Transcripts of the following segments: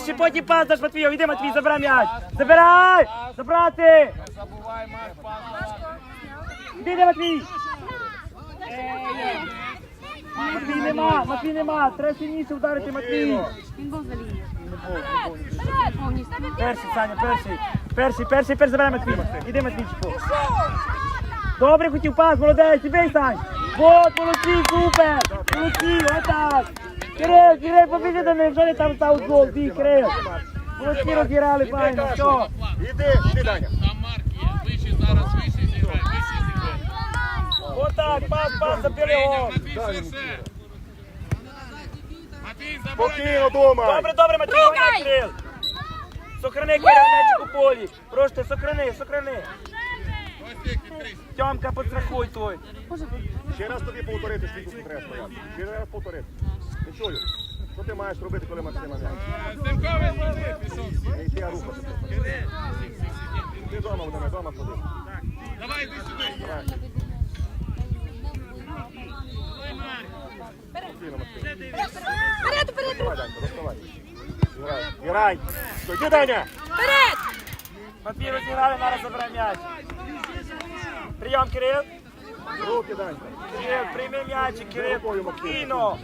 Вище, потім пас даш Матвію. Іди, Матвій, забирай м'яч. Забирай! Забрати! Забувай, Марк, пас. Іди, де Матвій! Матвій нема, Матвій нема. Треба сильніше вдарити Матвій. Він був за лінією. Перший, Саня, перший. Перший, перший, перший забирай Матвій. Іди, Матвійчику. Добре хотів пас, молодець, іди, Сань. Вот, молодці, супер. Молодці, отак. Кирил, Кирил, побіжи до них, що вони там став гол, ти, Кирил. Молодці розіграли, файно, все. Іди, іди, Даня. Там Марк є. Вище зараз, вище зіграй, вище зіграй. Отак, пас, пас, забили гол. Матвій, ширше. Матвій, забирай. Спокійно думай. Добре, добре, Матвій, гоняй, Кирил. Сохрани, Кирил, м'ячик у полі. Просто сохрани, сохрани. Тьомка, подстрахуй той. Ще раз тобі повторити, скільки треба стояти. Ще раз повторити. Не чую. Що ти маєш робити, коли Максима м'яч? Е, Симковий сюди пішов. Не йти, а рухатися. Ти вдома, Володимир, вдома ходи. Давай, йди сюди. Давай. Давай, Марк. Спокійно, Максим. Вперед, вперед, Давай, Данька, доставай. Грай. Грай. Стой, Іди, Даня. вперед! Матвій розіграли, зараз забирай м'яч. Прийом, Кирил. Руки, Данька. Прийми м'ячик, Кирил. Спокійно.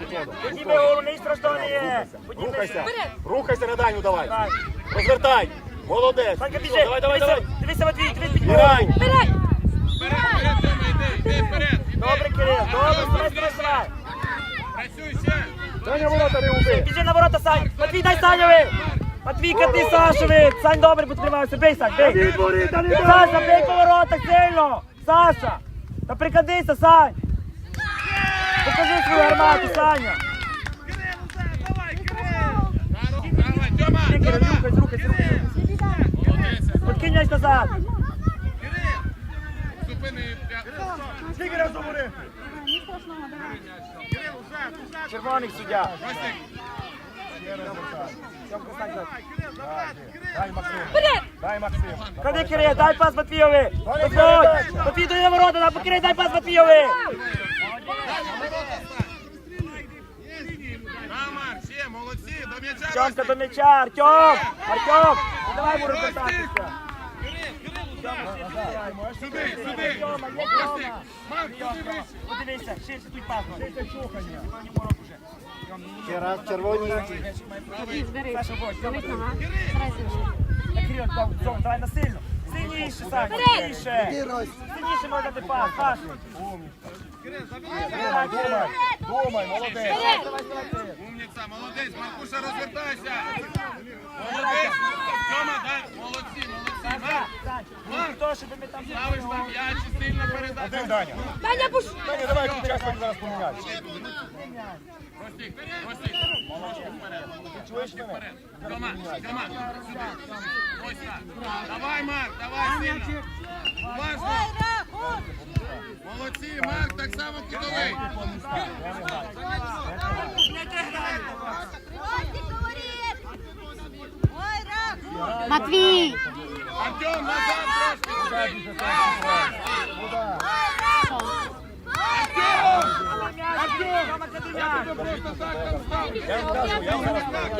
Підніми голову, не страшного є. Рухайся. Рухайся на Даню, давай. Розвертай. Молодець. Санька, біжи. Давай, давай, давай. Дивися, Матвій, дивись під Грай. Вперед! Вперед, вперед, Тьома, йди, йди вперед. Добре, Кирил, добре, Артем, давай, відкрийся. давай. Працюй ворота не убий. Біжи на ворота, Сань. Матвій, дай Саньові. Матвій, кати Сашові. Сань, добре, потримайся. Бей, Сань, бей. Саша, бей по воротах сильно. Саша. Та прикадися, Сань. Покажи свою гармату, Саня. Давай, Кирил, рухайся, рухайся, рухайся. Подкинь м'яч назад. Зупини. Скільки раз говорив? Червоний суддя. Костік, Дай, Максим. Вперед! Дай, Максим. Ходи, Кирил, дай пас Матвійові. Виходь. Матвій, дай ворота, Кирил, дай пас Матвійові. Молодці, до м'яча. Артем. Артем, ну давай йому розкататися. Сюди, сюди. Костік, Марк, сюди вище. Подивися, ширше тут пас. Ще раз, червоні. Саша, будь. На Кирил, давай на сильно. Сильніше, Саня, сильніше. Сильніше можна дати пас, Саша. Думай. Думай, молодець. Умниця, молодець, Маркуша, розвертайся. Молодець. Тьома, дай, молодці, молодці. Марк, там ставиш на м'яч і сильно передати. Один, Даня. Даня, пуш! Даня, давай тут час зараз поміняти. Костік, Костік, трошки вперед. Чуєш мене? Вперед. Тьома, Тьома, сюди. Ось так. Давай, Марк, давай сильно. Уважно. Молодці, Марк, так само кутовий. Матвій! Артем, назад трошки. Тьома, клади м'яч. Просто так там ставиш. Я вам кажу, я вам зараз кажу.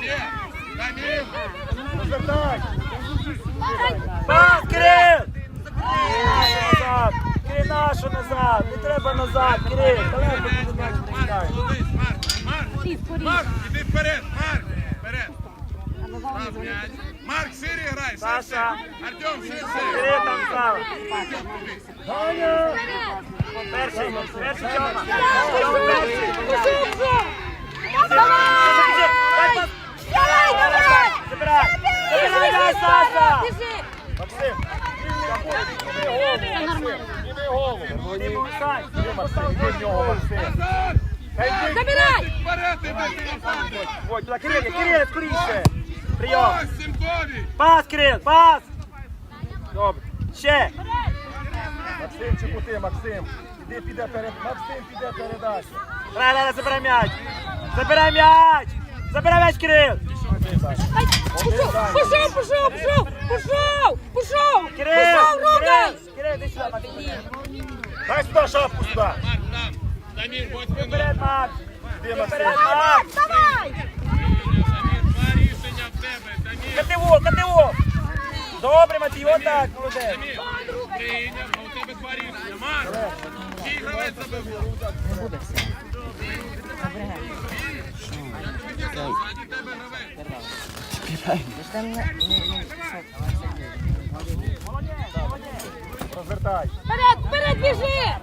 Ще. Пас, Кирил! Назад! Кирил, нашу назад! Не треба назад, Кирил! Далеко буде м'яч Марк, Марк, Марк. Марк, іди вперед, Марк, вперед. М'яч. Марк, шире грай. Саша. Артем, ширше. Кирил там став. Даня. Перший, перший Тьома. Тьома перший. Пішов вже! Біжи, дай пас. Давай, давай! Забирай! Забирай, дай, Саша! Біжи! Максим. Все нормально. Іди голову. Ти. Максим, Максим. Забирай! Ой, туди, Кирил, Кирил, скоріше. Прийом. Пас, Кирил, пас. Добре. Ще. Максимчику ти, Максим. Іди піде перед. Максим піде передачу. Грай, грай, забирай м'яч. Забирай м'яч. Забирай м'яч, Кирил. Ай, Пішов, пішов, пішов, пішов, пішов, пішов, пішов, Кирил, Дай сюди шапку там. Дамір, будь. Вперед, Макс. Максим. Вперед, Макс! Давай! Два рішення в тебе. Дамір, КТО, КТО! Добре, Матвій, отак, молодець. Дамір, прийняв, а у тебе два рішення. Марк, чий гравець забив? Ззаді тебе гравець. Розвертай. Вперед, вперед, біжи!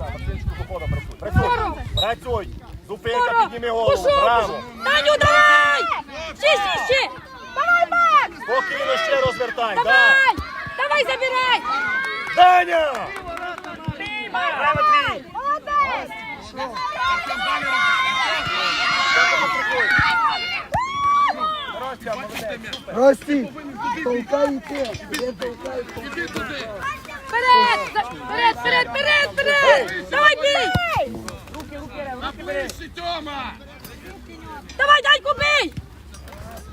Працюй. Працюй. Зупинка, підніми голову. Пішов, Браво. Таню, давай! Ще, ще, ще! Давай, Макс! Спокійно ще розвертай. Да. Давай! Давай, забирай! Даня! Грай, Матвій! Молодець! Ростя, молодець. Рості, толкайте, не толкайте. Іди туди. Вперед! Вперед, вперед, вперед, вперед! Давай, бій! Руки, руки, руки бери. Тьома. Давай, Даньку, бій!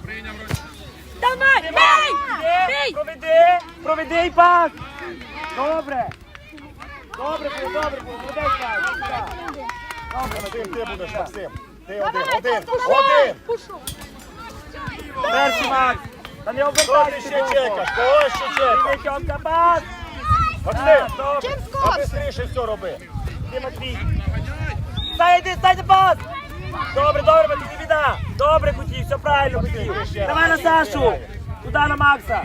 Прийняв Давай, бій! Проведи, Бій! проведи, проведи і пас. Добре. Добре, було, добре, було. молодець, Макс. Максим, ти будеш, Максим. Ти один, один, один. Перший Макс. Та не Що обертайся. ти ще чекаєш? Кого ще чекаєш? Тьомка, пас. Максим, Добре. а бистріше все роби. Ти Матвій. Зайди, зайди пас. Добре, добре, Матвій, біда. Добре, Кутій, все правильно, Кутій. Давай на Сашу. Туди на Макса.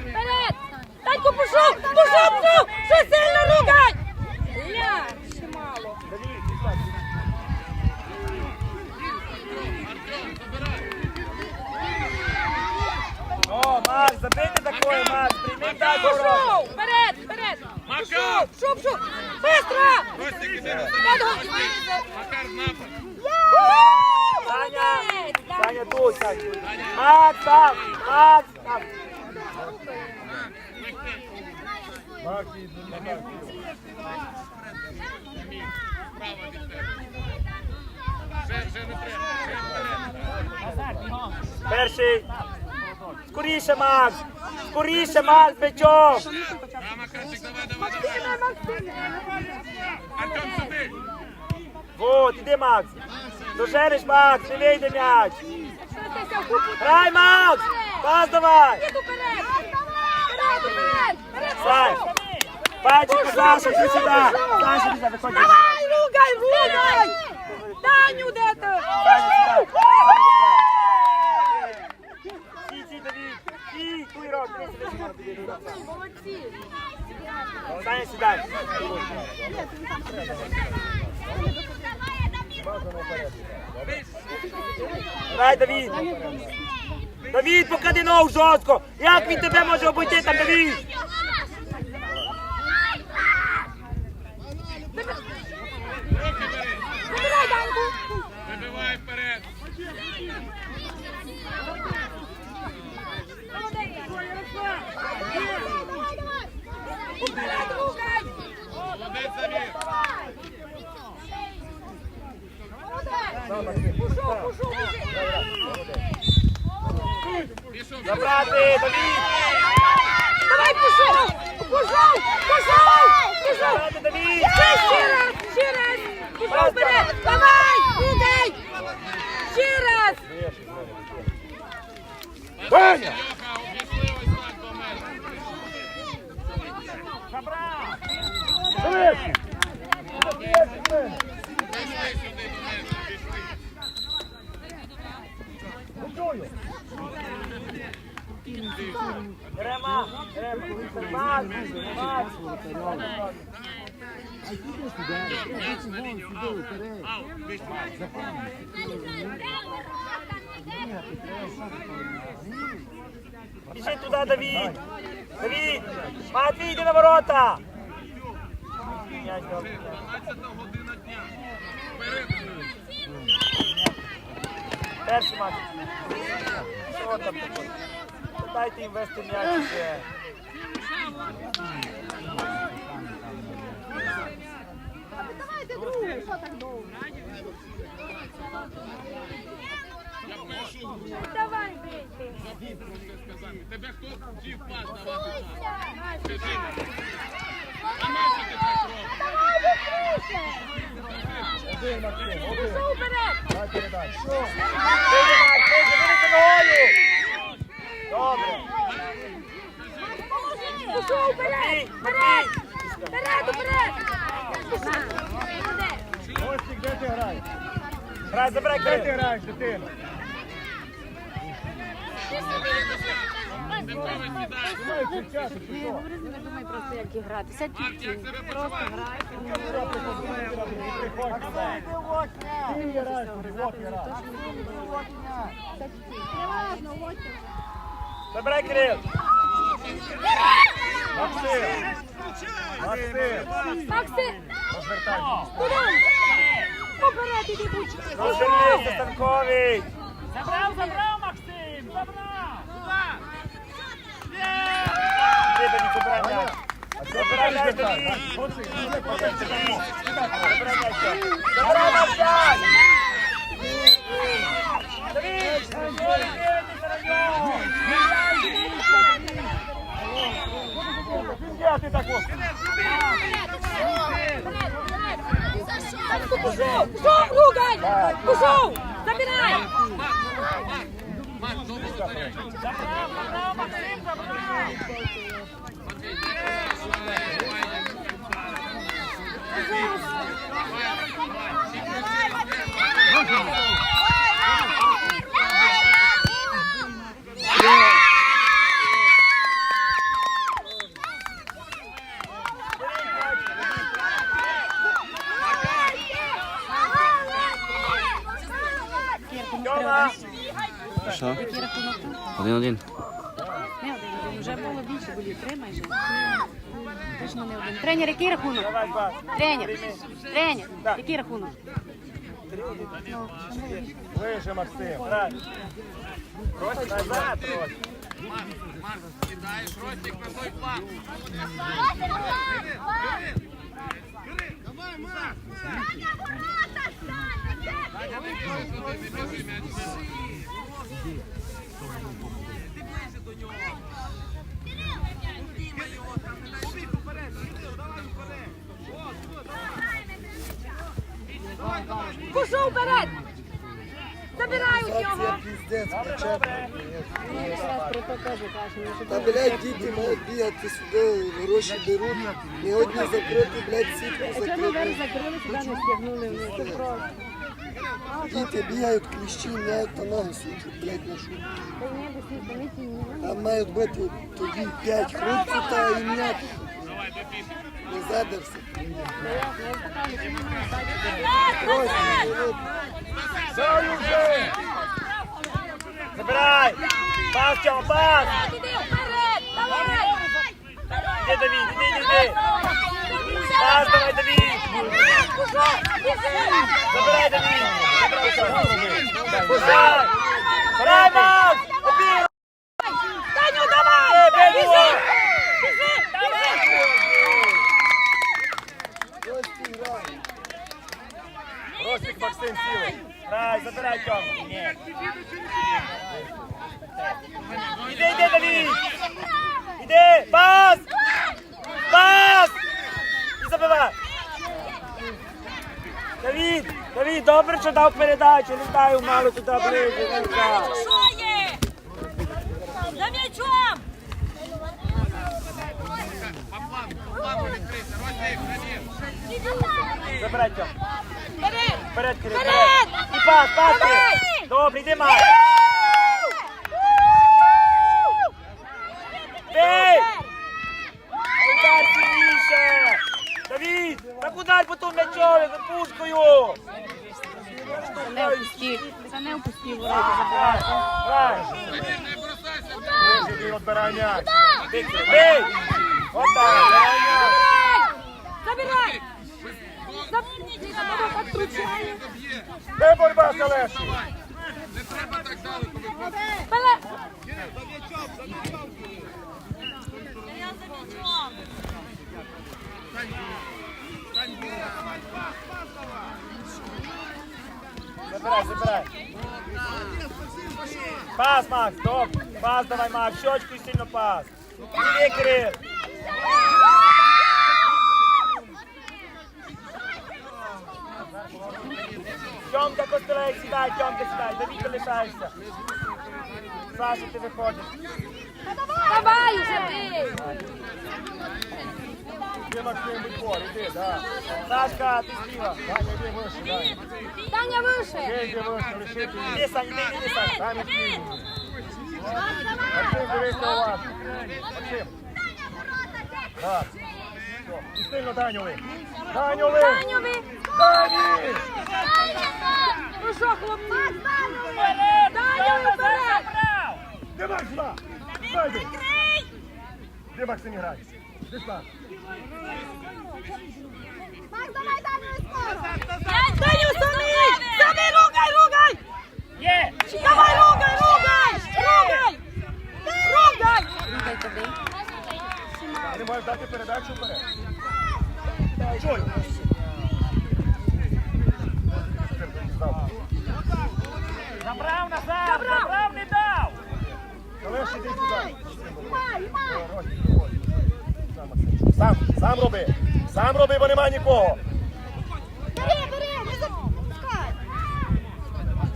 Вперед! Даньку, пішов! Пішов, Все сильно рукай! Ля, ще мало. О, Макс, забийте такое, Макс. Прийми так, урок. Вперед, вперед! Макар! Пішов, пішов! Быстро! Ростик, іди. Рядом. Макар напад. Саня, Саня тут, Саня. Макс, там, Макс, там. Право від тебе. Ще, ще не треба. Ще вперед. Перший. Скоріше, Макс. Скоріше, Макс, бичом. Да, Макарчик, давай, давай, давай. Артем, сюди. Вот, іди, Макс. Доженеш, Макс, не вийде м'яч. Швидкися в купу. Грай, Макс. Пас давай. Іду вперед! Вперед, вперед! Вперед, Сань. пішов! Пальчик, Саша, ти сюди. Саша, сюди, виходь. Давай, ругай, ругай! Таню, де ти? Саня, сюди. Стій, стій, Давид. Стій, туй рот. Дивись, дивись, дивись. Молодці! Саня, сідай. Давай, Давід! Давід, покади ногу жорстко. Як він тебе може обійти там, Давид? Руки бери. Забирай, Даньку! Вибивай вперед. Вперед, ругай! Молодець, Дамір. Молодець! Пішов, пішов, біжи! Пішов. Забрати, Давид. Давай, пішов! Пішов! Пішов! Пішов! Забрати, Давид. Ще, ще раз! Ще раз! Пішов вперед! Давай! Ругай! Ще раз! Даня! Льоха, обійшли ось так до мене. Дивись! Пішли сюди до мене. Пішли. Рема, Рема. Макс, Макс. М'яч на лінію. Аут. Аут. Пішли. Біжи туди, Давид. Давид. Матвій, йди на ворота. 12 година дня. Перший матч. Що там? Дайте їм вести м'яч. ще. Я прошу. Давай, бей! Тебе хто вчив пас давати? Скажи. А нащо ти так робиш? Один, Максим, один. Пішов вперед. Дай передачу. Макс, вийди, вийди ногою. Добре. Пішов вперед. Вперед. Вперед, вперед. Костік, де ти граєш? Грай, забирай Де ти граєш, дитина? Знімай кричати, чи що? Не думай просто, як і грати. Сядь тут. Як себе почуваєш? Приходь сюди. Ти граєш, вот граєш. Забирай Кирил. Максим, Максим, Макси, розвертай. Поперед іди, будь. Розвернися, Станкович. Забрав, забрав, Максим! Забрав! Ти тоді забирай м'яч. Забирай м'яч тоді. м'яч. Забирай м'яч. Давид, ой, дивися на нього. Я ти так ось. Пішов, пішов, ругай. Пішов, забирай. Макс, добре, повторяй. Забрав, забрав, Максим, забрав! Тьома. Що? Один-один. Не один, вже було більше, були три майже. Точно не один. Тренер, який рахунок? Тренер, тренер, який рахунок? Вище, Максим. Трось назад, трось. Марк, Марк, кидаєш Ростик на той план. Давай, Марк! Пішов вперед. Забирай у Це нього. піздець, качати. Та, блядь, діти мають бігати сюди, гроші беруть. Не одні закрити, блядь, сітку закрити. Діти бігають, кліщі, м'яють та ноги сучуть, блядь, на шубу. Там мають бути тоді п'ять хлопців та і м'яти. Не народ. Дай уже. Забирай. Пас, Тьома, пас. Іди Давид, іди, іди. Пас, давай, Давид. Пішов. Забирай, Давид. Забирай. Пускай. Макс. Обіграй. Таню, давай. Е, бей Біжи. його. Біжи, біжи. Ось ти грай. Ростик, Максим, сіли. Грай, забирай, Тьома. Ні. Іди, іди, Давид. Іди, пас. Пас. Забивай. Давид, Давид, добре, що дав передачу, не дай мало туди ближче. За м'ячом. По плану, по плану відкрийся. Ростик, Данил. Забирай, Тьом. Вперед. Кирил, Вперед! І пас, пас! Кирил. Добре, йди, Марк. Бей! Удар сильніше! Давид, так удар по тому м'ячові, за пушкою! Не опустив. Це не опустив. Грай, грай! Данил, не бросайся в нього. Вище, ти відбирай м'яч. Бей! Грай. Забирай. Так втручає. Доб'є. Де боротьба з Олеші? Не треба так далеко виходити. Пеле. Забирай, забирай. Пас, Макс, стоп. Пас давай, Макс, щочку сильно пас. Іди, Кирил. Тьомка Костелей, сідай, Тьомка, сідай. Давід, ти лишаєшся. Саша, ти виходиш. Давай уже бей! Іди, Максим, Бикор, іди, да. Сашка, ти зліва. Даня, іди вище, Даня. Выше! Іди, іди вище, ти. Іди, Сань, іди, іди, Сань. Там і. Максим, дивись на вас. Максим. Так. Все. І сильно Даню ви. Даню ви. Таню ви! Дані! Ну що, хлопці? Таню ви вперед! Де Макс сюди? Зайди. Де Максим грає? Де сюди? Таню, самі! Самі, ругай, ругай! Є! Давай, ругай, ругай! Ругай! Ругай! Вони мають дати передачу вперед. Чуй. Забрав назад, забрав, не дав. Олеж, іди сюди. О, Ростик, виходь. Сам, Максим. Сам, сам роби. Сам роби, бо нема нікого. Бери, бери, не запускай!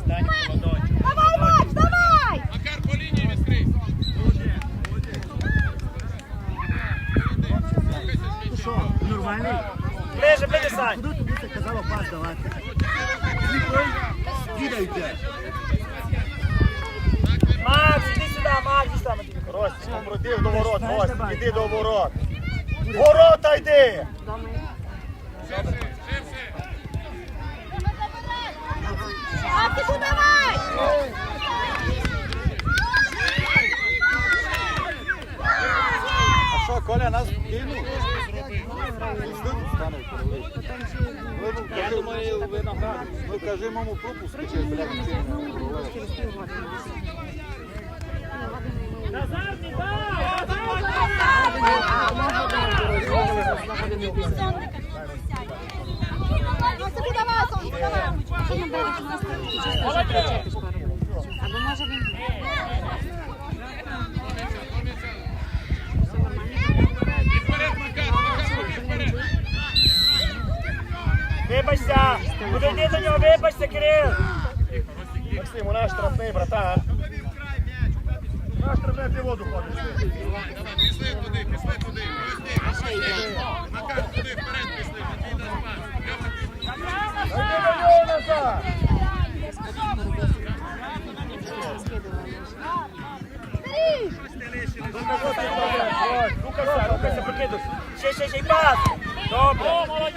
Давай, Макс, давай! Макар по лінії відкрий. Нормальний? Ближе, ближе, Сань. Макс, іди сюди, Макс, іди сюди. Ростик, побродив до ворот. Ростик, іди до ворот. Ворота йди! Максику, давай! А що, Коля нас кинув? Я думаю, виноград. Ну кажи мому пропуск, блядь, Назар, не дав. Назар, Максику, давай, сонце, давай! молодець. Вперед, Макар, Макар, вперед. Вибачся! Подойди до нього, вибачся, Кирил! Максим, у нас штрафний, братан. Наш штрафний ти воду ходиш. Пішли туди, пішли туди. Прости, прости. Макар, туди, вперед пішли. Матвій дасть пас. Йди до назад. Рухайся, рухайся, прокидуй! Ще, ще, ще, пас! Добре! О,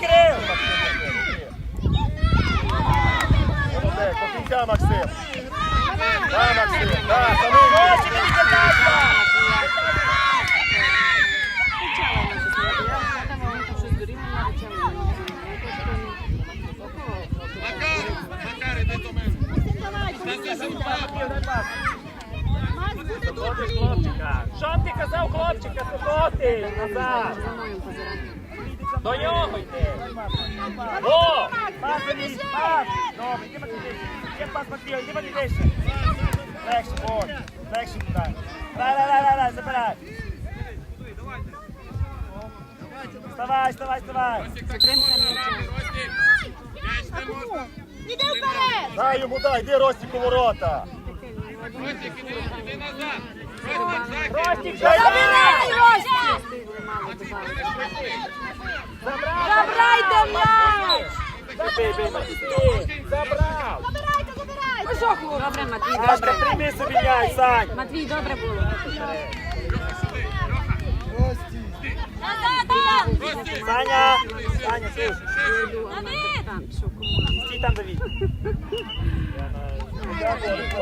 Кирил! Молодець, до кінця, Максим. Да, Максим, да, самий. Ось, іди, іди, Сашка! Макар, Макар, іди до мене. Даси сюди. Хлопчика. Що ти казав, хлопчика, сухоти? Назад. До нього йди. О! Пас, Денис, пас! Добре, іди, Матвій, десь. Є пас, Матвій, іди, Матвій, десь. Легше, от, легше туди. Дай, дай, дай, забирай. Вставай, вставай, вставай. Ростик, м'яч не можна. Іди вперед! Дай йому, дай, йди Ростик у ворота. Ростик, іди, назад. Ростик, Забирай, Ростя! Забирайте м'яч! Забрав пішоху. Добре, Матвій, добре. Прийми собі м'яч, Сань. Матвій, добре було. Саня, Саня, ти. Стій там, Давід. Давид!